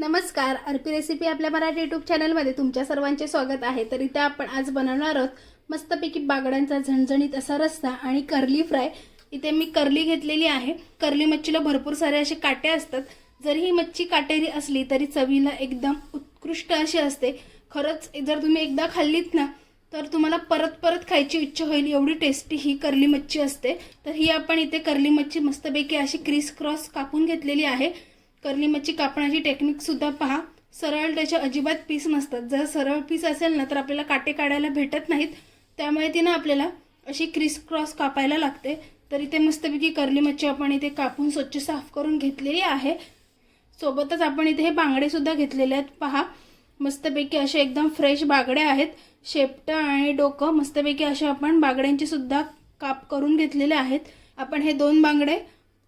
नमस्कार अर्पी रेसिपी आपल्या मराठी यूट्यूब चॅनलमध्ये तुमच्या सर्वांचे स्वागत आहे. तर इथे आपण आज बनवणार आहोत मस्तपैकी बागड्यांचा झणझणीत असा रस्सा आणि कर्ली फ्राय इथे मी कर्ली घेतलेली आहे. कर्ली मच्छीला भरपूर सारे असे काटे असतात. जरी ही मच्छी काटेरी असली तरी चवीला एकदम उत्कृष्ट अशी असते. खरंच जर तुम्ही एकदा खाल्लीत ना तर तुम्हाला परत परत खायची इच्छा होईल. एवढी टेस्टी ही कर्ली मच्छी असते. तर ही आपण इथे कर्ली मच्छी मस्तपैकी अशी क्रिस क्रॉस कापून घेतलेली आहे. कर्ली मच्छी कापण्याची टेक्निकसुद्धा पहा. सरळ त्याचे अजिबात पीस नसतात. जर सरळ पीस असेल ना तर आपल्याला काटे काढायला भेटत नाहीत. त्यामुळे ती ना आपल्याला अशी क्रिस क्रॉस कापायला लागते. तर इथे मस्तपैकी कर्ली मच्छी आपण इथे कापून स्वच्छ साफ करून घेतलेली आहे. सोबतच आपण इथे हे बांगडेसुद्धा घेतलेले आहेत. पहा. मस्तपैकी असे एकदम फ्रेश बागडे आहेत. शेपटं आणि डोकं मस्तपैकी असे आपण बागड्यांचीसुद्धा काप करून घेतलेले आहेत. आपण हे दोन बांगडे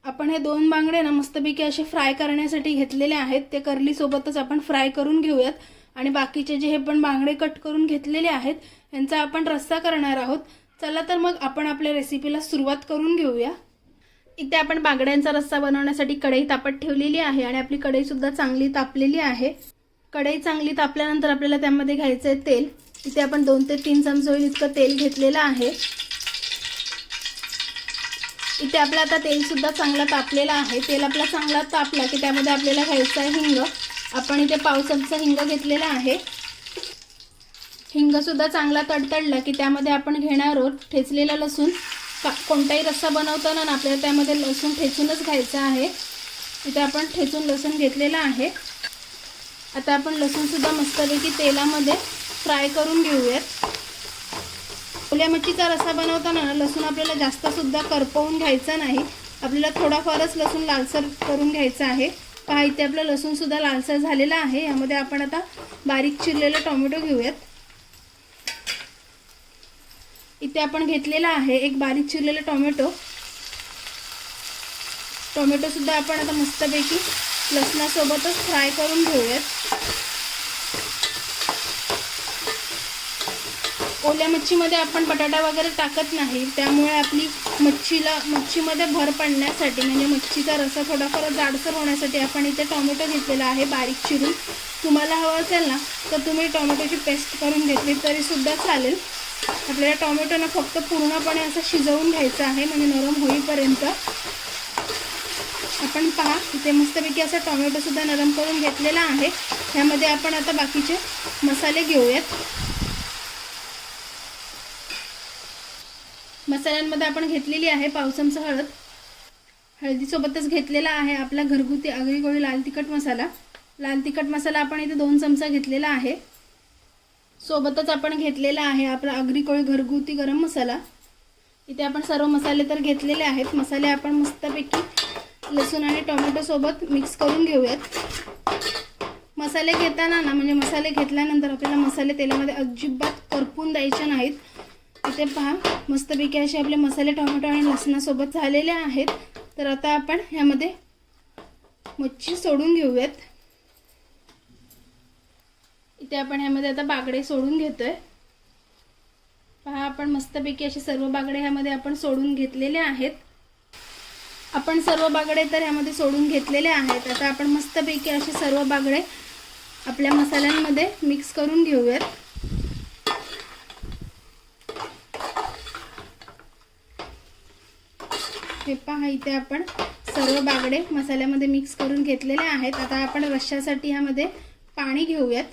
आपण हे दोन बांगडे ना मस्तपैकी असे फ्राय करण्यासाठी घेतलेले आहेत. ते कर्ली सोबतच आपण फ्राय करून घेऊयात. आणि बाकीचे जे हे पण बांगडे कट करून घेतलेले आहेत यांचा आपण रस्सा करणार आहोत. चला तर मग आपण आपल्या रेसिपीला सुरुवात करून घेऊया. इथे आपण बांगड्यांचा रस्सा बनवण्यासाठी कढई तापत ठेवलेली आहे आणि आपली कढईसुद्धा चांगली तापलेली आहे. कढई चांगली तापल्यानंतर आपल्याला त्यामध्ये घ्यायचं आहे तेल. इथे आपण दोन ते तीन चमचे होईल इतकं तेल घेतलेलं आहे. इथे आपला आता तेलसुद्धा चांगला तापलेला आहे. तेल आपला चांगला तापला की त्यामध्ये आपल्याला घ्यायचं आहे हिंग. आपण इथे पाव चमचा हिंग घेतलेला आहे. हिंगसुद्धा चांगला तडतडला की त्यामध्ये आपण घेणार आहोत ठेचलेला लसूण. का कोणताही रस्सा बनवताना ना आपल्याला त्यामध्ये लसूण ठेचूनच घ्यायचं आहे. इथे आपण ठेचून लसूण घेतलेला आहे. आता आपण लसूणसुद्धा मस्तपैकी तेलामध्ये फ्राय करून घेऊयात. ओल्या मच्छीचा रस्सा बनवताना लसूण आपल्याला जास्त सुद्धा करपवून घ्यायचा नाही. आपल्याला थोडाफारच लसूण लालसर करून घ्यायचा आहे. पहा इथे आपलं लसूण सुद्धा लालसर झालेला आहे. यामध्ये आपण आता बारीक चिरलेलं टोमॅटो घेऊयात. इथे आपण घेतलेला आहे एक बारीक चिरलेला टोमॅटो. टोमॅटो सुद्धा आपण आता मस्तपैकी लसणासोबतच फ्राय करून घेऊयात. ओल्या मच्छीमध्ये आपण बटाटा वगैरे टाकत नाही. त्यामुळे आपली मच्छीला मच्छीमध्ये भर पडण्यासाठी म्हणजे मच्छीचा रसा थोडाफार जाडसर होण्यासाठी आपण इथे टोमॅटो घेतलेला आहे बारीक चिरून. तुम्हाला हवं असेल ना तर तुम्ही टोमॅटोची पेस्ट करून घेतली तरीसुद्धा चालेल. आपल्याला टोमॅटोनं फक्त पूर्णपणे असं शिजवून घ्यायचं आहे म्हणजे नरम होईपर्यंत. आपण पहा इथे मस्तपैकी असा टोमॅटोसुद्धा नरम करून घेतलेला आहे. ह्यामध्ये आपण आता बाकीचे मसाले घेऊयात. मसाल्यांमध्ये आपण घेतलेली आहे पाव हळद. हळदीसोबतच घेतलेला आहे आपला घरगुती आगरी कोळी लाल तिखट मसाला. लाल तिखट मसाला आपण इथे दोन चमचा घेतलेला आहे. सोबतच आपण घेतलेला आहे आपला आगरी कोळी घरगुती गरम मसाला. इथे आपण सर्व मसाले तर घेतलेले आहेत. मसाले आपण मस्तपैकी लसूण आणि टोमॅटोसोबत मिक्स करून घेऊयात. मसाले घेताना ना म्हणजे मसाले घेतल्यानंतर आपल्याला मसाले तेलामध्ये अजिबात करपून द्यायचे नाहीत. इथे पहा मस्तपैकी असे आपले मसाले टोमॅटो आणि लसणासोबत झालेले आहेत. तर आता आपण ह्यामध्ये मच्छी सोडून घेऊयात. इथे आपण ह्यामध्ये आता बागडे सोडून घेतोय. पहा आपण मस्तपैकी असे सर्व बागडे ह्यामध्ये आपण सोडून घेतलेले आहेत. आपण सर्व बागडे तर ह्यामध्ये सोडून घेतलेले आहेत. आता आपण मस्तपैकी असे सर्व बागडे आपल्या मसाल्यांमध्ये मिक्स करून घेऊयात. हे पहा इथे आपण सर्व बागडे मसाल्यामध्ये मिक्स करून घेतलेले आहेत. आता आपण रश्श्यासाठी ह्यामध्ये पाणी घेऊयात.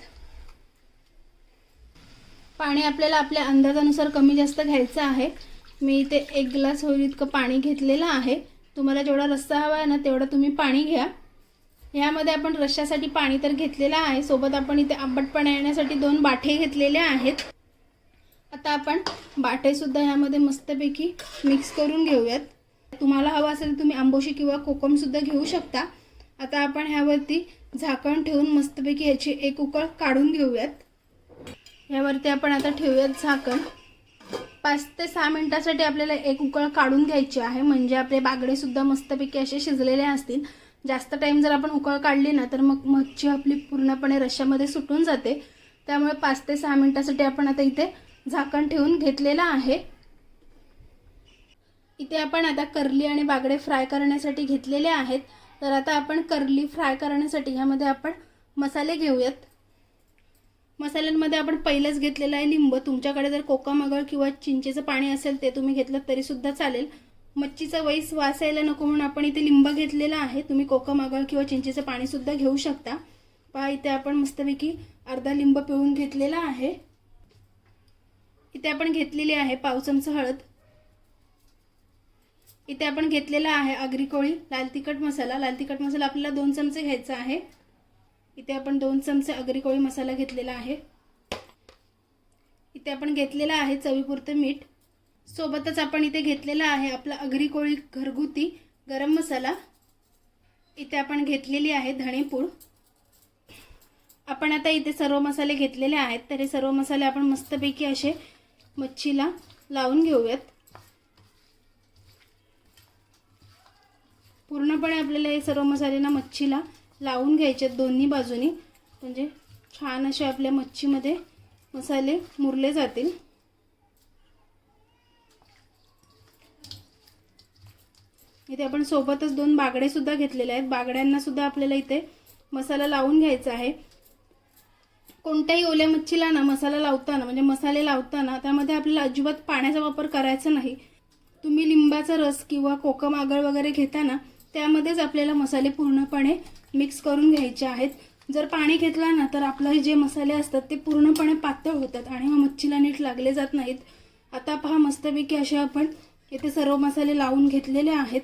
पाणी आपल्याला आपल्या अंदाजानुसार कमी जास्त घ्यायचं आहे. मी इथे एक ग्लास होईल इतकं पाणी घेतलेलं आहे. तुम्हाला जेवढा रस्सा हवा आहे ना तेवढं तुम्ही पाणी घ्या. ह्यामध्ये आपण रश्श्यासाठी पाणी तर घेतलेलं आहे. सोबत आपण इथे आंबटपणा येण्यासाठी दोन बाठे घेतलेले आहेत. आता आपण बाटेसुद्धा ह्यामध्ये मस्तपैकी मिक्स करून घेऊयात. तुम्हाला हवं असेल तर तुम्ही आंबोशी किंवा कोकमसुद्धा घेऊ शकता. आता आपण ह्यावरती झाकण ठेवून मस्तपैकी याची एक उकळ काढून घेऊयात. यावरती आपण आता ठेवूयात झाकण. पाच ते सहा मिनटासाठी आपल्याला एक उकळ काढून घ्यायची आहे. म्हणजे आपले बागडेसुद्धा मस्तपैकी असे शिजलेले असतील. जास्त टाईम जर आपण उकळ काढली ना तर मग मच्छी आपली पूर्णपणे रश्श्यामध्ये सुटून जाते. त्यामुळे पाच ते सहा मिनटासाठी आपण आता इथे झाकण ठेवून घेतलेलं आहे. इथे आपण आता करली आणि बागडे फ्राय करण्यासाठी घेतलेले आहेत. तर आता आपण करली फ्राय करण्यासाठी ह्यामध्ये आपण मसाले घेऊयात. मसाल्यांमध्ये आपण पहिलंच घेतलेलं आहे लिंब. तुमच्याकडे जर कोकामगळ किंवा चिंचेचं पाणी असेल ते तुम्ही घेतलं तरीसुद्धा चालेल. मच्छीचा वैस वास यायला नको म्हणून आपण इथे लिंब घेतलेला आहे. तुम्ही कोकामगळ किंवा चिंचेचं पाणीसुद्धा घेऊ शकता. पहा इथे आपण मस्तपैकी अर्धा लिंब पिळून घेतलेला आहे. इथे आपण घेतलेली आहे पाव चमचा हळद. इथे आपण घेतलेला आहे आगरी कोळी लाल तिखट मसाला. लाल तिखट मसाला आपल्याला दोन चमचे घ्यायचा आहे. इथे आपण दोन चमचे आगरी कोळी मसाला घेतलेला आहे. इथे आपण घेतलेला आहे चवीपुरतं मीठ. सोबतच आपण इथे घेतलेला आहे आपला अगरी कोळी घरगुती गरम मसाला. इथे आपण घेतलेली आहे धणेपूड. आपण आता इथे सर्व मसाले घेतलेले आहेत तर हे सर्व मसाले आपण मस्तपैकी असे मच्छीला लावून घेऊयात. पूर्णपणे आपल्याला हे सर्व मसाले ना मच्छीला लावून घ्यायचे आहेत दोन्ही बाजूनी. म्हणजे छान असे आपल्या मच्छीमध्ये मसाले मुरले जातील. इथे आपण सोबतच दोन बागडेसुद्धा घेतलेले आहेत. बागड्यांनासुद्धा आपल्याला इथे मसाला लावून घ्यायचा आहे. कोणत्याही ओल्या मच्छीला ना मसाला लावताना म्हणजे मसाले लावताना त्यामध्ये आपल्याला अजिबात पाण्याचा वापर करायचा नाही. तुम्ही लिंबाचा रस किंवा कोकम आगळ वगैरे घेताना त्यामध्येच आपल्याला मसाले पूर्णपणे मिक्स करून घ्यायचे आहेत. जर पाणी घेतला ना तर आपले जे मसाले असतात ते पूर्णपणे पातळ होतात आणि मग मच्छीला नीट लागले जात नाहीत. आता पहा मस्तपैकी असे आपण इथे सर्व मसाले लावून घेतलेले आहेत.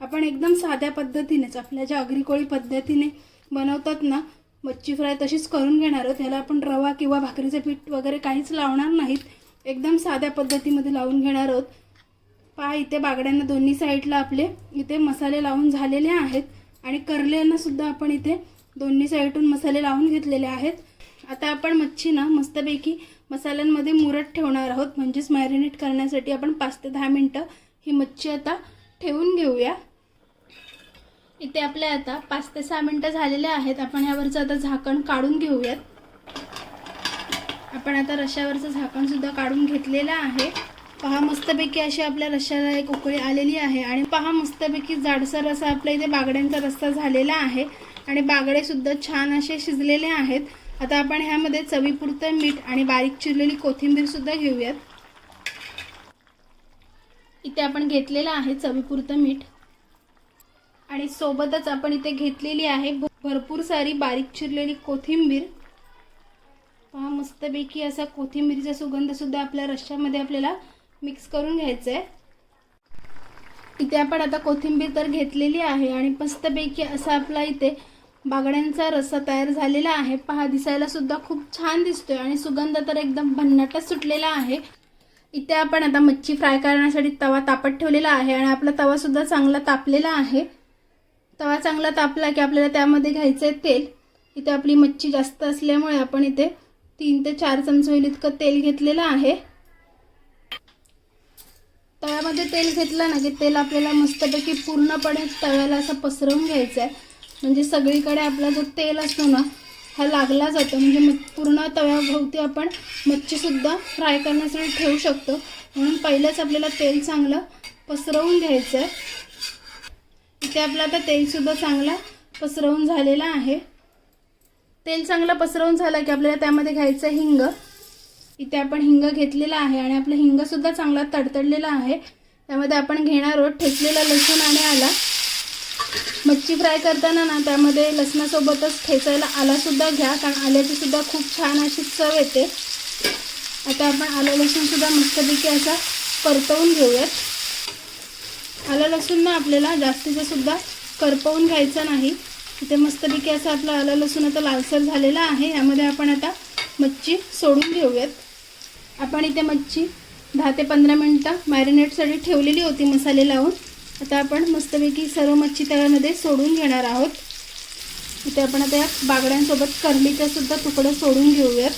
आपण एकदम साध्या पद्धतीनेच आपल्या ज्या अग्रिकोळी पद्धतीने बनवतात ना मच्छी फ्राय तशीच करून घेणार आहोत. ह्याला आपण रवा किंवा भाकरीचं पीठ वगैरे काहीच लावणार नाहीत. एकदम साध्या पद्धतीमध्ये लावून घेणार आहोत. पहा इथे बागड्यांना दोन्ही साईडला आपले इथे मसाले लावून झालेले आहेत. आणि करल्यांना सुद्धा आपण इथे दोन्ही साईडून मसाले लावून घेतलेले आहेत. आता आपण मच्छी ना मस्तपैकी मसाल्यांमध्ये मुरत ठेवणार आहोत. म्हणजेच मॅरिनेट करण्यासाठी आपण पाच ते दहा मिनटं ही मच्छी आता ठेवून घेऊया. इथे आपल्या आता पाच ते सहा मिनटं झालेले आहेत. आपण ह्यावरचं आता झाकण काढून घेऊयात. आपण आता रश्यावरचं झाकणसुद्धा काढून घेतलेलं आहे. पहा मस्तपैकी अशी आपल्या रश्याला एक उकळी आलेली आहे आणि पहा मस्तपैकी जाडसर असा आपल्या इथे बागड्यांचा रस्ता झालेला आहे आणि बागडे सुद्धा छान असे शिजलेले आहेत. आता आपण ह्यामध्ये चवीपुरतं मीठ आणि बारीक चिरलेली कोथिंबीर सुद्धा घेऊयात. इथे आपण घेतलेलं आहे चवीपुरतं मीठ. आणि सोबतच आपण इथे घेतलेली आहे भरपूर सारी बारीक चिरलेली कोथिंबीर. पहा मस्तपैकी असा कोथिंबीरचा सुगंध सुद्धा आपल्या रश्श्यामध्ये आपल्याला मिक्स करून घ्यायचं आहे इथे आपण आता कोथिंबीर तर घेतलेली आहे आणि मस्तपैकी असा आपला इथे बागड्यांचा रस्सा तयार झालेला आहे. पहा दिसायला सुद्धा खूप छान दिसतोय आणि सुगंध तर एकदम भन्नाटच सुटलेला आहे. इथे आपण आता मच्छी फ्राय करण्यासाठी तवा तापत ठेवलेला आहे आणि आपला तवासुद्धा चांगला तापलेला आहे. तवा चांगला तापला की आपल्याला त्यामध्ये घ्यायचं आहे तेल. इथे आपली मच्छी जास्त असल्यामुळे आपण इथे तीन ते चार चमचे होईल इतकं तेल घेतलेलं आहे. तव्यामध्ये तेल घेतलं ना की तेल आपल्याला मस्तपैकी पूर्णपणे तव्याला असं पसरवून घ्यायचं आहे म्हणजे सगळीकडे आपला जो तेल असतो ना हा लागला जातो. म्हणजे मग पूर्ण तव्याभोवती आपण मच्छीसुद्धा फ्राय करण्यासाठी ठेवू शकतो. म्हणून पहिलंच आपल्याला तेल चांगलं पसरवून घ्यायचं आहे इथे आपलं आता तेलसुद्धा चांगला पसरवून झालेला आहे. तेल चांगलं पसरवून झालं की आपल्याला त्यामध्ये घ्यायचं हिंग. इथे आपण हिंग घेतलेला आहे आणि आपलं हिंगसुद्धा चांगला तडतडलेला आहे. त्यामध्ये आपण घेणार आहोत ठेचलेला लसूण आणि आला. मच्छी फ्राय करताना ना त्यामध्ये लसणासोबतच ठेचायला आलासुद्धा घ्या कारण आल्याची सुद्धा खूप छान अशी चव येते. आता आपण आलं लसूणसुद्धा मस्तपैकी असा परतवून घेऊयात. आलं लसूण ना आपल्याला जास्तीचं सुद्धा करपवून घ्यायचं नाही. इथे मस्तपैकी असं आपलं आलं लसूण आता लालसर झालेलं आहे. यामध्ये आपण आता मच्छी सोडून घेऊयात. आपण इथे मच्छी दहा ते पंधरा मिनटं मॅरिनेटसाठी ठेवलेली होती मसाले लावून. आता आपण मस्तपैकी सर्व मच्छी त्यामध्ये सोडून घेणार आहोत. इथे आपण आता या बागड्यांसोबत करलीचा सुद्धा तुकडं सोडून घेऊयात.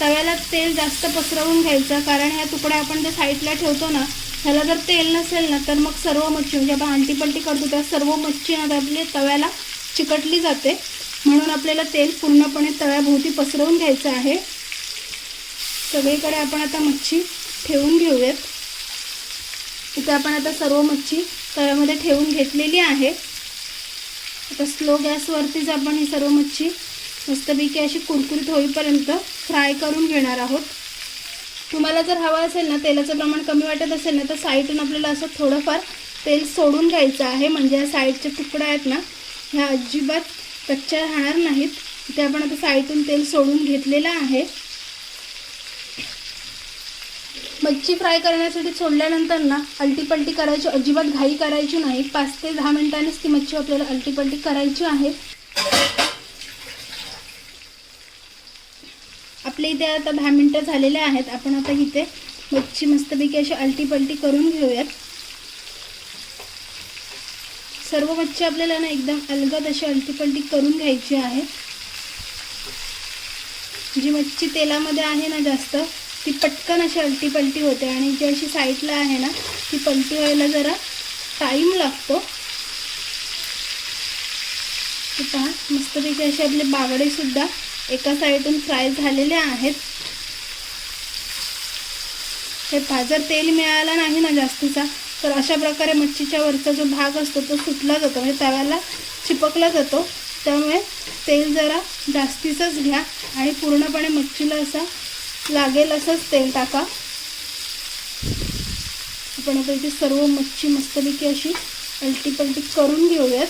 तव्याला तेल जास्त पसरवून घ्यायचं कारण ह्या तुकड्या आपण ज्या साईडला ठेवतो ना ह्याला जर तेल नसेल ना तर मग सर्व मच्छी म्हणजे आपण आंटीपलटी करतो त्या सर्व मच्छी ना आपली तव्याला चिकटली जाते. म्हणून आपल्याला तेल पूर्णपणे तव्याभोवती पसरवून घ्यायचं आहे. सगळीकडे आपण आता मच्छी ठेवून घेऊयात. इथे आपण आता सर्व मच्छी तव्यामध्ये ठेवून घेतलेली आहे. आता स्लो गॅसवरतीच आपण ही सर्व मच्छी मस्तपैकी अशी कुरकुरीत होईपर्यंत फ्राय करून घेणार आहोत. तुम्हाला जर हवं असेल ना तेलाचं प्रमाण कमी वाटत असेल ना तर साईडून आपल्याला असं थोडंफार तेल सोडून घ्यायचं आहे. म्हणजे या साईडचे तुकडे आहेत ना ह्या अजिबात कच्च्या राहणार नाहीत. इथे आपण आता साईडून तेल सोडून घेतलेलं आहे. मच्छी फ्राय करण्यासाठी सोडल्यानंतर ना अलटीपलटी करायची अजिबात घाई करायची नाही. पाच ते दहा मिनिटांनीच ती मच्छी आपल्याला अलटीपलटी करायची आहे. आपल्या इथे आता दहा मिनटं झालेले आहेत. आपण आता इथे मच्छी मस्तपैकी अशी अलटीपलटी करून घेऊयात. सर्व मच्छी आपल्याला ना एकदम अलगद अशी अलटीपलटी करून घ्यायची आहे. जी मच्छी तेलामध्ये आहे ना जास्त ती पटकन अशी अलटीपलटी होते आणि जी अशी साईडला आहे ना ती पलटी व्हायला जरा टाईम लागतो. पहा मस्तपैकी असे आपले बागडेसुद्धा एका साईडून फ्राय झालेले आहेत. हे पाजर तेल मिळाला नाही ना जास्तीचा तर अशा प्रकारे मच्छीच्या वरचा जो भाग असतो तो सुटला जातो. म्हणजे तव्याला चिपकला जातो. त्यामुळे तेल जरा जास्तीचंच घ्या आणि पूर्णपणे मच्छीला असा लागेल असंच तेल टाका. आपण आता इथे सर्व मच्छी मस्तपैकी अशी अलटीपलटी करून घेऊयात.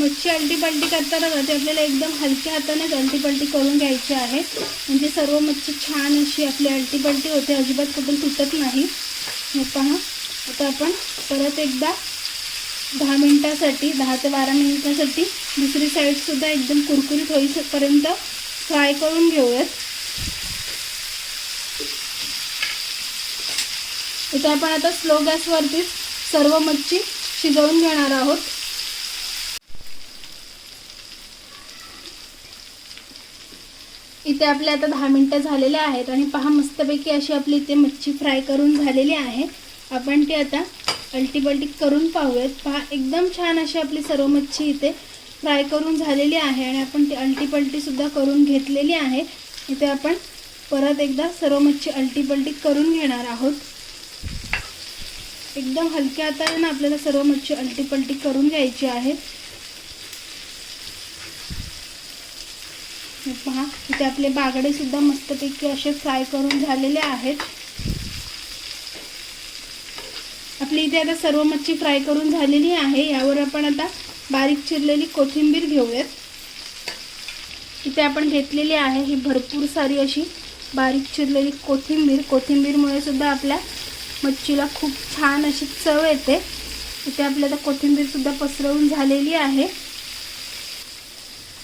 मच्छी अलटीपलटी करताना ना ते आपल्याला एकदम हलक्या हातानेच अलटीपलटी करून घ्यायची आहे म्हणजे सर्व मच्छी छान अशी आपली अलटीपलटी होते. अजिबात कुठून तुटत नाही. हे पहा. आता आपण परत एकदा दहा मिनटासाठी दहा ते बारा मिनिटासाठी दुसरी साईडसुद्धा एकदम कुरकुरीत होईपर्यंत फ्राय करून घेऊयात. इथे आपण आता स्लो गॅसवरतीच सर्व मच्छी शिजवून घेणार आहोत. इथे आपल्या आता दहा मिनटं झालेले आहेत आणि पहा मस्तपैकी अशी आपली इथे मच्छी फ्राय करून झालेली आहे. आपण ती आता अल्टीबल्टी करून पाहूयात. पहा एकदम छान अशी आपली सर्व मच्छी इथे फ्राय करून झालेली आहे आणि आपण ती अल्टीपल्टीसुद्धा करून घेतलेली आहे. इथे आपण परत एकदा सर्व मच्छी अल्टीपल्टी करून घेणार आहोत. एकदम हलक्या हाताने आपल्याला सर्व मच्छी अल्टीपल्टी करून घ्यायची आहे पहा इथे आपले बागडेसुद्धा मस्तपैकी असे फ्राय करून झालेले आहेत. आपली इथे आता सर्व मच्छी फ्राय करून झालेली आहे. यावर आपण आता बारीक चिरलेली कोथिंबीर घेऊयात. इथे आपण घेतलेली आहे ही भरपूर सारी अशी बारीक चिरलेली कोथिंबीर. कोथिंबीरमुळे सुद्धा आपल्या मच्छीला खूप छान अशी चव येते. इथे आपल्या आता कोथिंबीरसुद्धा पसरवून झालेली आहे.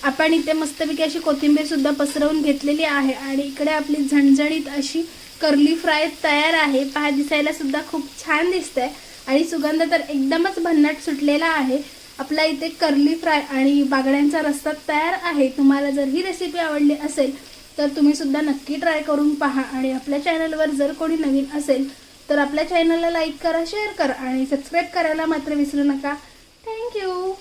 आपण इथे मस्तपैकी अशी कोथिंबीर सुद्धा पसरवून घेतलेली आहे आणि इकडे आपली झणझणीत अशी कर्ली फ्राय तयार आहे. पहा दिसायला सुद्धा खूप छान दिसतंय. आणि सुगंध तर एकदमच भन्नाट सुटलेला आहे. आपला इथे कर्ली फ्राय आणि बागड्यांचा रस्ता तयार आहे. तुम्हाला जर ही रेसिपी आवडली असेल तर तुम्ही सुद्धा नक्की ट्राय करून पहा. आणि आपल्या चॅनलवर जर कोणी नवीन असेल तर आपल्या चॅनलला लाईक करा शेअर करा आणि सबस्क्राईब करायला मात्र विसरू नका. थँक्यू